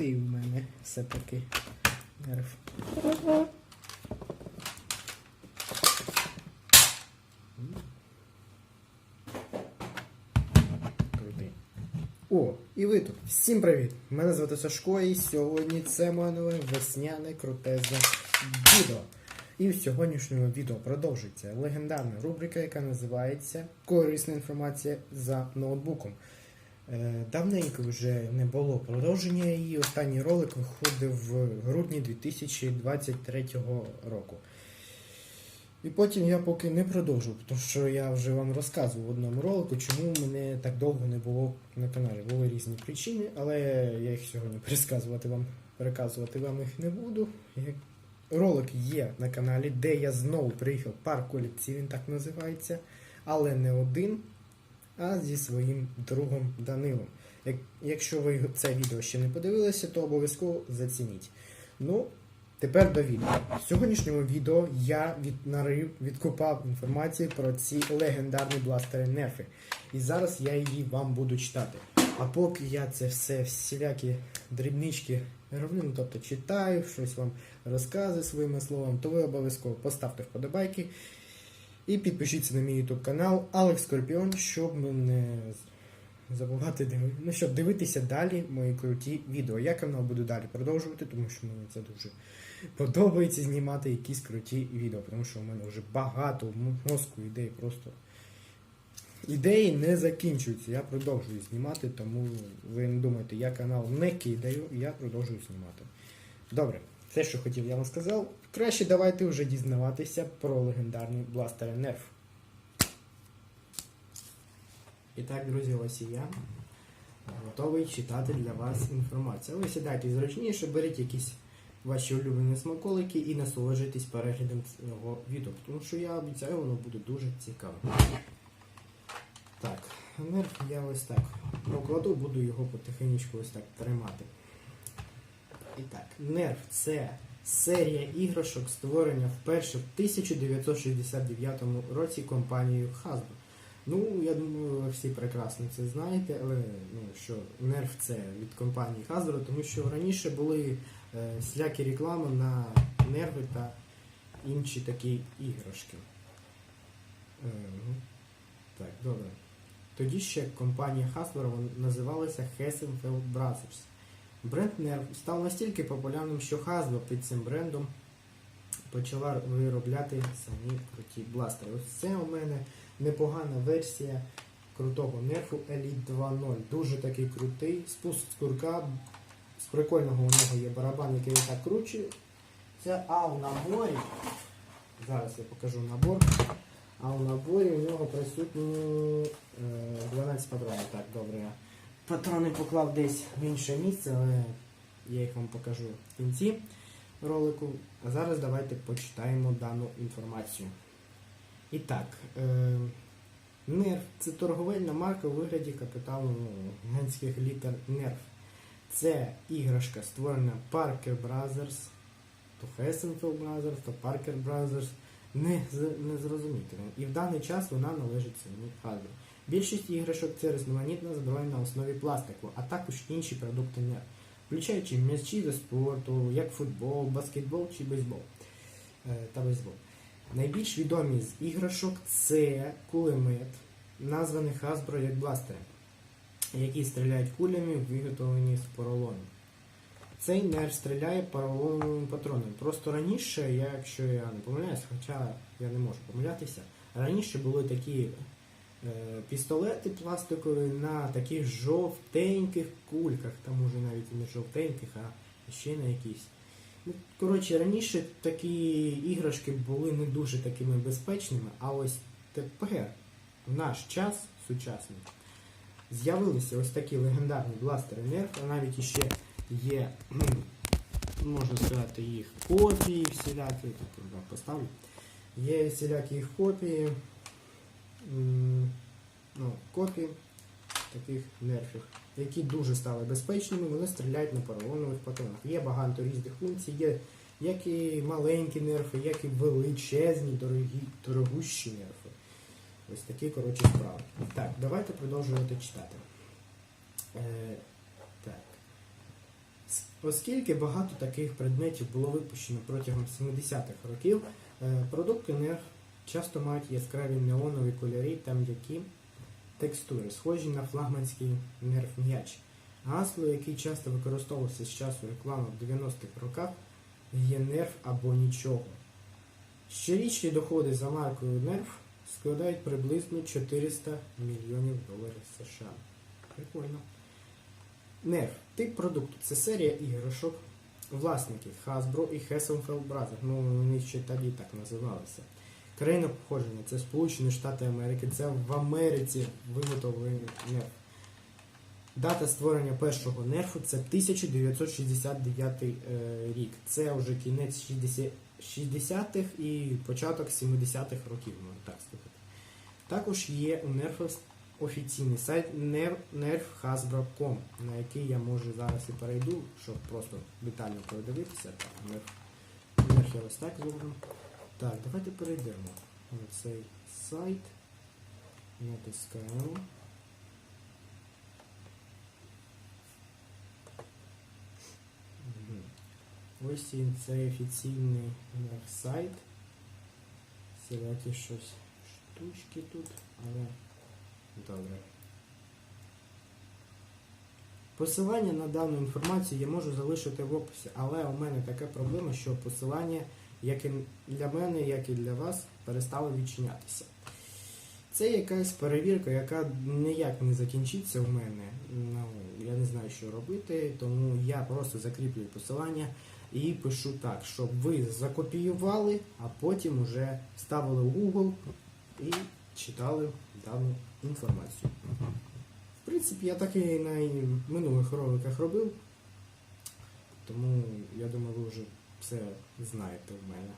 крутий в мене все-таки нерв. О, і ви тут. Всім привіт! Мене звати Сашко, і сьогодні це моє нове весняне крутезне відео. І в сьогоднішньому відео продовжується легендарна рубрика, яка називається Корисна інформація за ноутбуком. Е, Давненько вже не було продовження її. Останній ролик виходив в грудні 2023 року. І потім я поки не продовжу, тому що я вже вам розказував в одному ролику, чому мене так довго не було на каналі. Були різні причини, але я їх сьогодні пересказувати вам, переказувати вам їх не буду. Ролик є на каналі, де я знову приїхав парк колекції, він так називається, але не один, а зі своїм другом Данилом. Якщо ви це відео ще не подивилися, то обов'язково зацініть. Ну, тепер до відео. В сьогоднішньому відео я віднарив, відкопав інформацію про ці легендарні бластери нерфи. І зараз я її вам буду читати. А поки я це все, всілякі дрібнички роблю, ну, тобто читаю, щось вам розказую своїми словами, то ви обов'язково поставте вподобайки і підпишіться на мій YouTube канал Алекс Скорпіон, щоб не забувати диви... ну, щоб дивитися далі мої круті відео. Я канал буду далі продовжувати, тому що мені це дуже подобається знімати якісь круті відео, тому що у мене вже багато мозку ідей просто. Ідеї не закінчуються, я продовжую знімати, тому ви не думайте, я канал не кидаю, я продовжую знімати. Добре, все, що хотів, я вам сказав. Краще давайте вже дізнаватися про легендарні бластери Nerf. І так, друзі, ось і я готовий читати для вас інформацію. Ви сідайте зручніше, беріть якісь ваші улюблені смаколики і насолоджуйтесь переглядом цього відео, тому що я обіцяю, воно буде дуже цікаво. Так, нерв я ось так покладу, буду його потихеньку ось так тримати. І так, нерв це серія іграшок, створення вперше в 1969 році компанією Hasbro. Ну, я думаю, ви всі прекрасно це знаєте, але ну, що нерв це від компанії Hasbro, тому що раніше були е, всілякі реклами на нерви та інші такі іграшки. Е, ну, так, добре. Тоді ще компанія Hasbro називалася Hasselfeld Brothers. Бренд Nerf став настільки популярним, що Hasbro під цим брендом почала виробляти самі круті бластери. Ось це у мене непогана версія крутого нерфу Elite 2.0. Дуже такий крутий. Спуск з курка. З прикольного у нього є барабан, який так. Це а у наборі. Зараз я покажу набор. А у наборі у нього присутні е, 12 патронів. Так, добре. Патрони поклав десь в інше місце, але я їх вам покажу в кінці ролику. А зараз давайте почитаємо дану інформацію. І так, е, NERF це торговельна марка у вигляді капіталу гігантських літер NERF. Це іграшка створена Parker Brothers, то Hessenfeld Brothers, то Parker Brothers. Не, не зрозуміти. І в даний час вона належить самій Hasbro. Більшість іграшок це різноманітна зброя на основі пластику, а також інші продукти NERF, включаючи м'ячі до спорту, як футбол, баскетбол чи бейсбол. Е, та бейсбол. Найбільш відомі з іграшок це кулемет, названий Hasbro як бластери, які стріляють кулями, виготовлені з поролону. Цей нерв стріляє поролоновим патроном. Просто раніше, якщо я не помиляюсь, хоча я не можу помилятися, раніше були такі пістолети пластикові на таких жовтеньких кульках, там уже навіть не жовтеньких, а ще на якісь. Ну, коротше, раніше такі іграшки були не дуже такими безпечними, а ось тепер, в наш час сучасний, з'явилися ось такі легендарні бластери Nerf, а навіть іще є, можна сказати, їх копії всілякі, так поставлю. Є всілякі їх копії, ну, копії таких нерфів, які дуже стали безпечними, вони стріляють на поролонових патронах. Є багато різних функцій, є як і маленькі нерфи, як і величезні, дорогі, дорогущі нерфи. Ось такі, коротше, справи. Так, давайте продовжувати читати. Е, так. Оскільки багато таких предметів було випущено протягом 70-х років, е, продукти NERV часто мають яскраві неонові кольори та м'які текстури, схожі на флагманський NERV м'яч. Гасло, яке часто використовувався з часу реклами в 90-х роках, є NERV або нічого. Щорічні доходи за маркою NERV складають приблизно 400 мільйонів доларів США. Прикольно. NERV – тип продукту. Це серія іграшок власників Hasbro і Hasselfeld Brothers. Ну, вони ще тоді так називалися. Країна походження це Сполучені Штати Америки. Це в Америці виготовлений NERV. Дата створення першого нерфу це 1969 е, рік. Це вже кінець 60 60-х і початок 70-х років, можна так сказати. Також є у нерфу офіційний сайт nerf- nerfhasbro.com, на який я можу зараз і перейду, щоб просто детально nerf, nerf я ось так зроблю. Так, давайте перейдемо на цей сайт. Натискаємо. Ось він цей офіційний наш сайт. Сілякі щось штучки тут, але добре. Посилання на дану інформацію я можу залишити в описі, але у мене така проблема, що посилання, як і для мене, як і для вас, перестало відчинятися. Це якась перевірка, яка ніяк не закінчиться у мене. Ну, я не знаю, що робити, тому я просто закріплюю посилання і пишу так, щоб ви закопіювали, а потім вже ставили в Google і читали дану інформацію. В принципі, я так і на минулих роликах робив, тому я думаю, ви вже все знаєте в мене.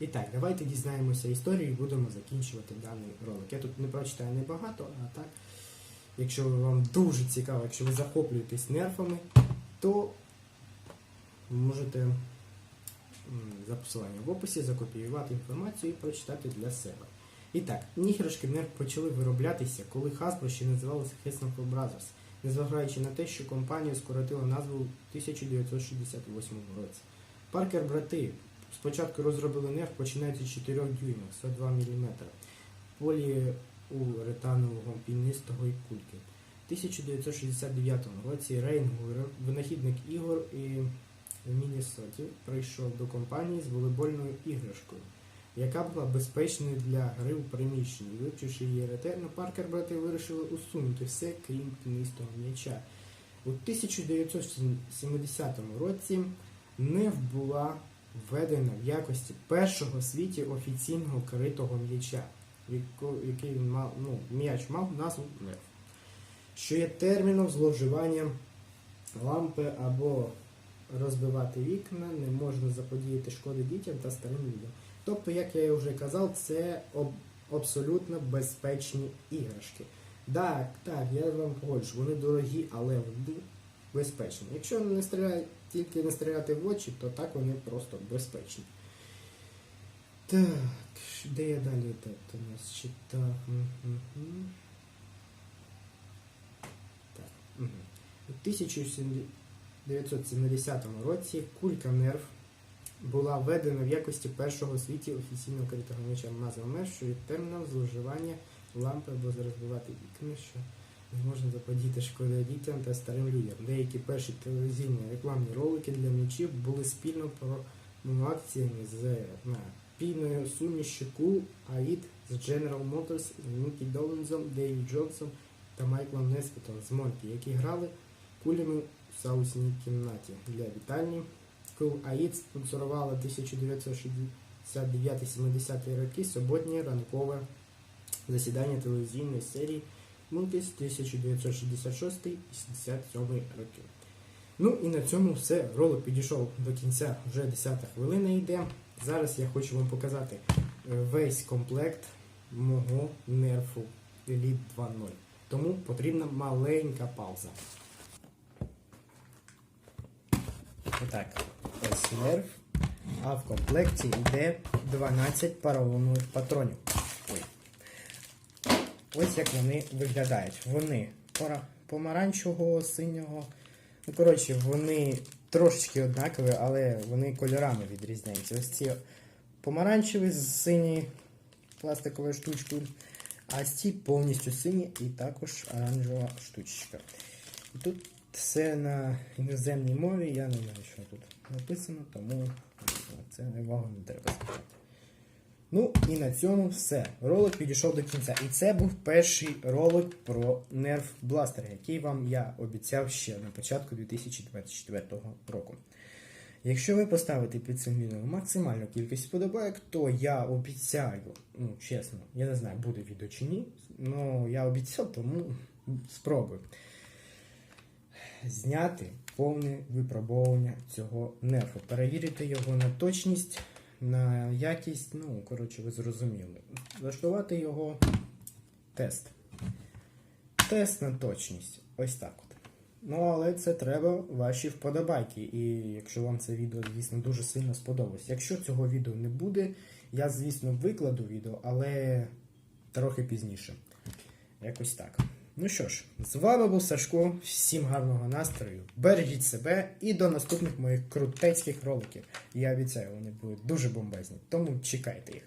І так, давайте дізнаємося історію і будемо закінчувати даний ролик. Я тут не прочитаю небагато, а так, якщо вам дуже цікаво, якщо ви захоплюєтесь нерфами, то можете за посиланням в описі закопіювати інформацію і прочитати для себе. І так, іграшки нерф почали вироблятися, коли Hasbro ще називалося Hasbro Brothers, незважаючи на те, що компанія скоротила назву у 1968 році. Паркер брати спочатку розробили нерв, починаючи з 4 дюймів, 102 мм, поліуретанового пінистого і кульки. У 1969 році Рейнгуер, винахідник ігор і Міннесоті, прийшов до компанії з волейбольною іграшкою, яка була безпечною для гри у приміщенні. Вивчивши її ретельно, Паркер брати вирішили усунути все, крім пінистого м'яча. У 1970 році НЕВ була введена в якості першого в світі офіційного критого м'яча, який він мав, ну, м'яч мав назву НЕВ, що є терміном зловживання лампи або розбивати вікна, не можна заподіяти шкоди дітям та старим людям. Тобто, як я вже казав, це об- абсолютно безпечні іграшки. Так, так, я вам погоджу, вони дорогі, але вони безпечні. Якщо не стріляють, тільки не стріляти в очі, то так вони просто безпечні. Так, де я далі тут у нас читав? Так. мгм. У 1970 році кулька нерв була введена в якості першого у світі офіційного критого м'яча назва МЕР, що є терміном зловживання лампи або розбивати вікна, що не можна заподіти шкоди дітям та старим людям. Деякі перші телевізійні рекламні ролики для м'ячів були спільно акціями з напійною сумішю Cool Aid з General Motors, Нікі Долінзом, Дейві Джонсом та Майклом Неспітом з Монкі, які грали кулями в саусній кімнаті для вітальні. Cool Aid спонсорувала 1969-70 роки суботнє ранкове засідання телевізійної серії Мункіс 1966-77 роки. Ну і на цьому все. Ролик підійшов до кінця, вже 10 хвилина йде. Зараз я хочу вам показати е, весь комплект мого нерфу Elite 2.0. Тому потрібна маленька пауза. Отак, ось нерф. А в комплекті йде 12 поролонових патронів. Ось як вони виглядають. Вони помаранчевого, синього. Ну, коротше, вони трошечки однакові, але вони кольорами відрізняються. Ось ці помаранчеві з синьою пластиковою штучкою, а ці повністю сині і також оранжева штучка. І тут все на іноземній мові, я не знаю, що тут написано, тому це увагу не треба звертати. Ну і на цьому все. Ролик підійшов до кінця. І це був перший ролик про Nerf Blaster, який вам я обіцяв ще на початку 2024 року. Якщо ви поставите під цим відео максимальну кількість вподобайок, то я обіцяю, ну чесно, я не знаю, буде відео чи ні, але я обіцяв, тому спробую зняти повне випробовування цього нерфу, перевірити його на точність, на якість, ну, коротше, ви зрозуміли. Влаштувати його тест. Тест на точність. Ось так от. Ну, але це треба ваші вподобайки. І якщо вам це відео, звісно, дуже сильно сподобалось. Якщо цього відео не буде, я, звісно, викладу відео, але трохи пізніше. Якось так. Ну що ж, з вами був Сашко. Всім гарного настрою. Бережіть себе і до наступних моїх крутецьких роликів. Я обіцяю, вони будуть дуже бомбезні. Тому чекайте їх.